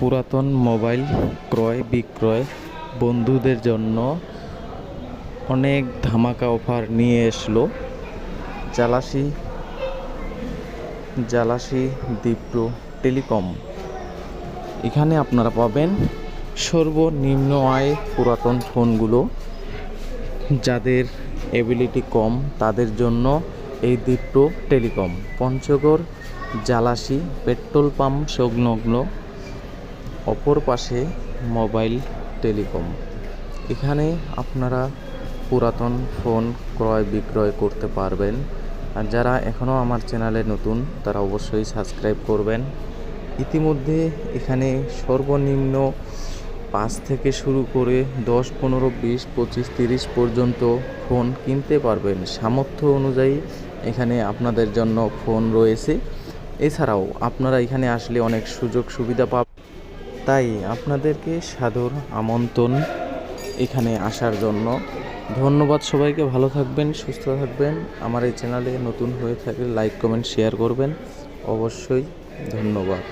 পুরাতন মোবাইল ক্রয়, বিক্রয় বন্ধুদের জন্য অনেক ধামাকা অফার নিয়ে এসলো। জালাসি জালাসি দীপ্র টেলিকম এখানে আপনারা পাবেন সর্বনিম্ন আয় পুরাতন ফোনগুলো। যাদের এবিলিটি কম, তাদের জন্য এই Dipro telecom Panchagarh জালাসি petrol pump, সংলগ্ন অপর পাশে মোবাইল টেলিকম। এখানে আপনারা পুরাতন ফোন ক্রয় বিক্রয় করতে পারবেন। আর যারা এখনও আমার চ্যানেলে নতুন, তারা অবশ্যই সাবস্ক্রাইব করবেন। ইতিমধ্যে এখানে সর্বনিম্ন পাঁচ থেকে শুরু করে দশ, পনেরো, বিশ, পঁচিশ, তিরিশ পর্যন্ত ফোন কিনতে পারবেন। সামর্থ্য অনুযায়ী এখানে আপনাদের জন্য ফোন রয়েছে। এছাড়াও আপনারা এখানে আসলে অনেক সুযোগ সুবিধা পাবেন। তাই আপনাদেরকে সাদর আমন্ত্রণ এখানে আসার জন্য। ধন্যবাদ সবাইকে, ভালো থাকবেন, সুস্থ থাকবেন। আমার এই চ্যানেলে নতুন হয়ে থাকলে লাইক, কমেন্ট, শেয়ার করবেন। অবশ্যই ধন্যবাদ।